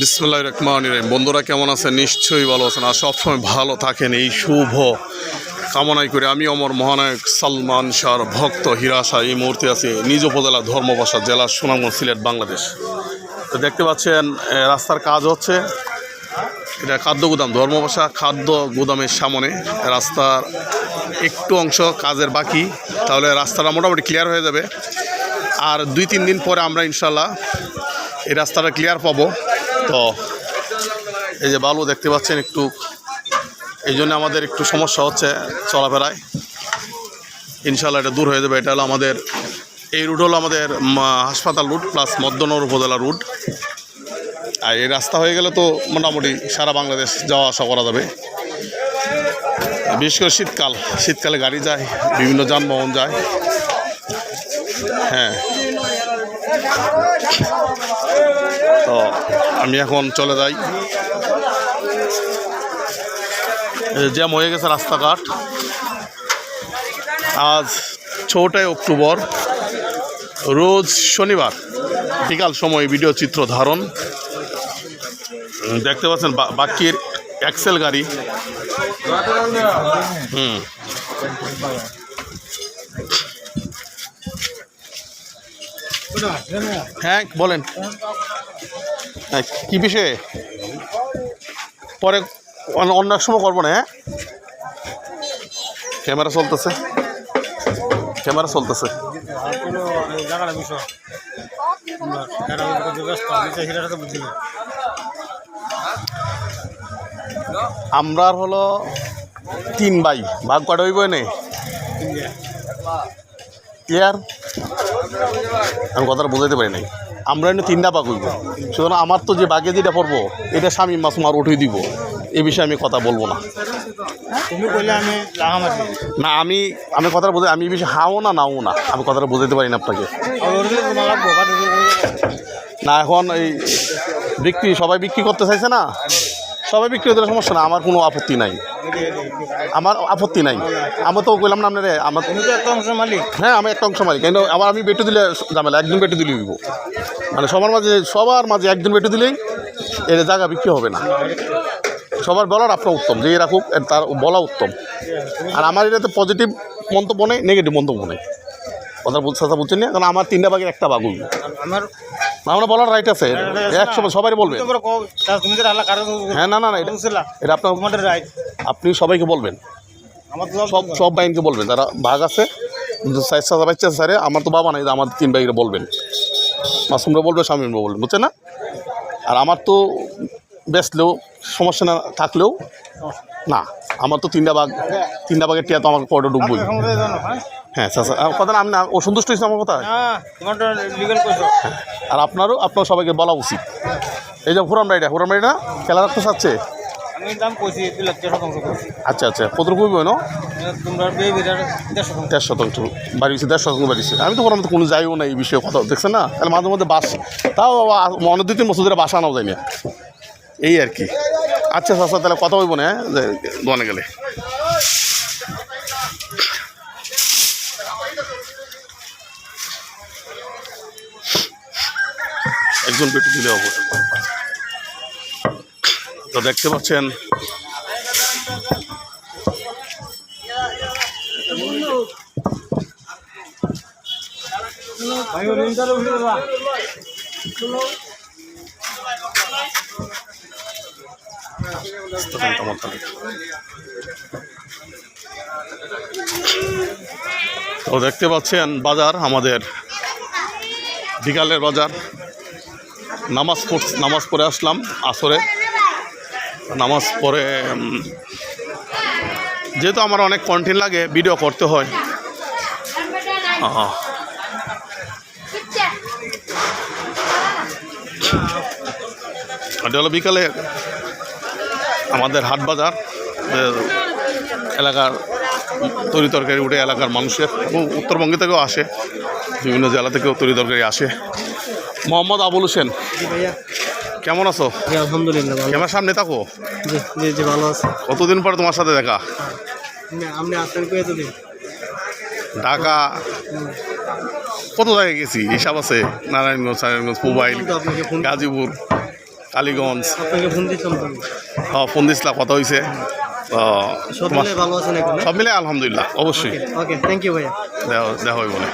বিসমুল্লাহ রহমান রহিম। বন্ধুরা কেমন আছেন? নিশ্চয়ই ভালো আছেন। আর সবসময় ভালো থাকেন। এই শুভ কামনাই করে আমি অমর মহানায়ক সালমান শাহর ভক্ত হিরাশা। এই মুহূর্তে আছে নিজ উপজেলা ধর্মবাসা জেলা সুনামগঞ্জ সিলেট, বাংলাদেশ। তো দেখতে পাচ্ছেন রাস্তার কাজ হচ্ছে। এটা খাদ্য গুদাম, ধর্মবাসা খাদ্য গুদামের সামনে। রাস্তার একটু অংশ কাজের বাকি। তাহলে রাস্তাটা মোটামুটি ক্লিয়ার হয়ে যাবে। আর দুই তিন দিন পরে আমরা ইনশাল্লাহ এই রাস্তাটা ক্লিয়ার পাবো। তো এই যে বালু দেখতে পাচ্ছেন একটু, এই জন্য আমাদের একটু সমস্যা হচ্ছে চলাফেরায়। ইনশাল্লাহ এটা দূর হয়ে যাবে। এটা হলো আমাদের, এই রুট হলো আমাদের হাসপাতাল রুট প্লাস মদ্যনগর উপজেলা রুট আর এই রাস্তা হয়ে গেলে তো মোটামুটি সারা বাংলাদেশ যাওয়া আসা করা যাবে। বিশেষ করে শীতকাল, শীতকালে গাড়ি যায়, বিভিন্ন যানবাহন যায়। হ্যাঁ। তো আমি এখন চলে যাই। জ্যাম হয়ে গেছে রাস্তাঘাট। আজ ছটাই অক্টোবর, রোজ শনিবার, বিকাল সময় ভিডিও চিত্র ধারণ। দেখতে পাচ্ছেন বাকির এক্সেল গাড়ি। হুম। হ্যাঁ বলেন। কী বিষয়ে? পরে অন্য- এক সময় করব না হ্যাঁ? ক্যামেরা চলতেছে। ক্যামেরা চলতেছে। আমরা হলো তিন ভাই। ভাগ কটা হইব নে ক্লিয়ার আমি কথাটা বুঝাইতে পারি নাই। আমরা এনে তিনটা বাঘ হইব। সুতরাং আমার তো যে বাঘে যেটা পড়ব এটা স্বামী মাছ মার উঠে দিব। এ বিষয়ে আমি কথা বলব না। না আমি আমি কথাটা বুঝাই আমি এই বিষয়ে হাও না নাও না আমি কথাটা বুঝাইতে পারি না আপনাকে। না এখন এই বিক্রি সবাই বিক্রি করতে চাইছে না? সবাই বিক্রি করতে সমস্যা না আমার কোনো আপত্তি নাই। আমার আপত্তি নাই। আমি তো কইলাম না আপনারে আমার একটা অংশ মালিক। হ্যাঁ আমি একটা অংশ মালিক কিন্তু আবার আমি বেটু দিলে ঝামেলা একদিন বেটু দিলে দিব মানে সবার মাঝে সবার মাঝে একদিন বেটু দিলেই এর জায়গা বিক্রি হবে না। সবার বলার আপনার উত্তম যে এর তার বলা উত্তম। আর আমার এটাতে পজিটিভ মন্তব্য নেই নেগেটিভ মন্তব্য নেই। কথা বলতে কথা বলছেন না কারণ আমার তিনটা বাগের একটা বাগুল আমার আমরা বলার রাইট আছে। একশো সবাই বলবেন। কও তা তুমি তো আল্লাহ কারও হ্যাঁ না না না এটা আপনার রাইট আপনি সবাইকে বলবেন। সব সব বাইনকে বলবেন। তারা ভাগ আছে সাজা বাচ্চা স্যারে আমার তো বাবা নাই আমার তিন বাইরে বলবেন। মাসুমরা বলবে স্বামী বলবেন বুঝছেন না? আর আমার তো বেচলেও সমস্যা না থাকলেও না আমার তো তিনটা বাঘ তিনটা বাঘের টিয়া তো আমার পরে ডুববই হ্যাঁ? হ্যাঁ স্যার স্যার। কথা না আমি না ও সন্তুষ্ট হয়েছে আমার কথা হ্যাঁ আর আপনারও আপনার সবাইকে বলা উচিত। এই যে হুরাম রাইডা হুরাম রাইডা খেলা রাখতে চাচ্ছে? আচ্ছা আচ্ছা কত কমবে না দেড় শতাংশ। বাড়িয়েছে দেড় শতাংশ বাড়িয়েছে। আমি তো তো কোনো যাইও না এই বিষয়ে কথা দেখছেন না? তাহলে মাঝে মধ্যে বাস তাও অনেক দুই তিন বছর ধরে বাসা আনাও যায় না। এই আর কি। আচ্ছা আচ্ছা তাহলে কথা বলব না হ্যাঁ? দোকানে গেলে। একজন পেটু দিলে হব। তো দেখতে পাচ্ছেন ভাই কেমন থাকে তো দেখতে পাচ্ছেন বাজার আমাদের বিকালের বাজার। নামাজ পড় নামাজ পড়ে আসলাম আসরে। নামাজ পড়ে যেহেতু আমার অনেক কন্টেন্ট লাগে ভিডিও করতে হয়। এটা বিকালে আমাদের হাট বাজার এলাকার তরি তরকারি উঠে এলাকার মানুষের এবং উত্তরবঙ্গে থেকেও আসে বিভিন্ন জেলা থেকেও তরি তরকারি আসে। মোহাম্মদ আবুল হোসেন কেমন আছো? আলহামদুলিল্লাহ ক্যামেরার সামনে থাকো। জি জি জি ভালো আছে। কতদিন পরে তোমার সাথে দেখা? আপনি আসেন কয়ে তো দিন ঢাকা। কত জায়গায় গেছি? হিসাব আছে নারায়ণগঞ্জ নারায়ণগঞ্জ মোবাইল গাজীপুর। কালীগঞ্জ। হ্যাঁ ফোন দিছিলা কথা হয়েছে সব মিলে আলহামদুলিল্লাহ অবশ্যই। ওকে থ্যাংক ইউ ভাইয়া। দেওয়া দেওয়া হইব না।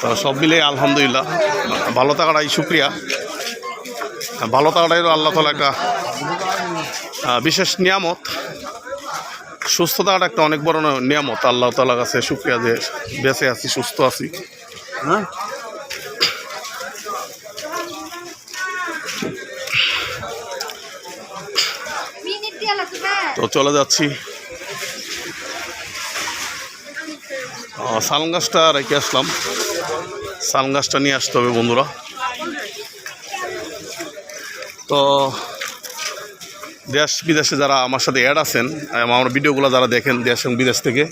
তো সব মিলে আলহামদুলিল্লাহ ভালো থাকাটাই শুক্রিয়া। ভালো থাকাটাই আল্লাহ তালা একটা বিশেষ নিয়ামত। সুস্থ থাকাটা একটা অনেক বড় নিয়ামত আল্লাহ তালার কাছে শুক্রিয়া যে বেঁচে আছি সুস্থ আছি। হ্যাঁ? তো চলে যাচ্ছি। সালন গাছটা রেখে আসলাম। সালন গাছটা নিয়ে আসতে হবে বন্ধুরা। তো দেশ বিদেশে যারা আমার সাথে অ্যাড আছেন আমার ভিডিওগুলো যারা দেখেন দেশ এবং বিদেশ থেকে,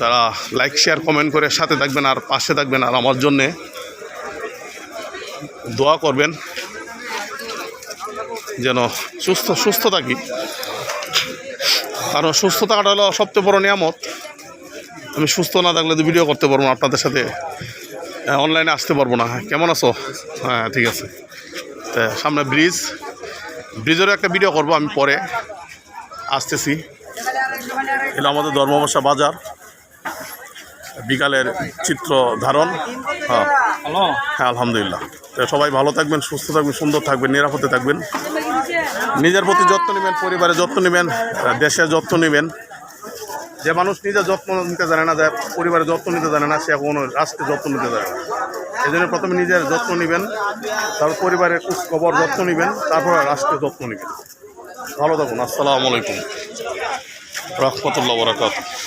তারা লাইক শেয়ার কমেন্ট করে সাথে থাকবেন আর পাশে থাকবেন আর আমার জন্যে দোয়া করবেন। যেন সুস্থ সুস্থ থাকি। কারণ সুস্থ থাকাটা হলো সবচেয়ে বড় নিয়ামত। আমি সুস্থ না থাকলে তো ভিডিও করতে পারব না আপনাদের সাথে অনলাইনে আসতে পারব না। হ্যাঁ কেমন আছো? হ্যাঁ ঠিক আছে। তা সামনে ব্রিজ ব্রিজেরও একটা ভিডিও করব আমি পরে। আসতেছি। এটা আমাদের ধর্মবর্ষা বাজার। বিকালের চিত্র ধারণ। হ্যাঁ। হ্যাঁ আলহামদুলিল্লাহ। সবাই ভালো থাকবেন, সুস্থ থাকবেন, সুন্দর থাকবেন, নিরাপদে থাকবেন। নিজের প্রতি যত্ন নেবেন, পরিবারের যত্ন নেবেন দেশের যত্ন নেবেন। যে মানুষ নিজের যত্ন নিতে জানে না, যে পরিবারের যত্ন নিতে জানে না, সে কোনো রাষ্ট্রের যত্ন নিতে জানে না। এই জন্য প্রথমে নিজের যত্ন নেবেন, তারপর পরিবারের খবর যত্ন নেবেন, তারপর রাষ্ট্রের যত্ন নেবেন। ভালো থাকুন, আসসালামু আলাইকুম। রহমতুল্লাহ বরাকাত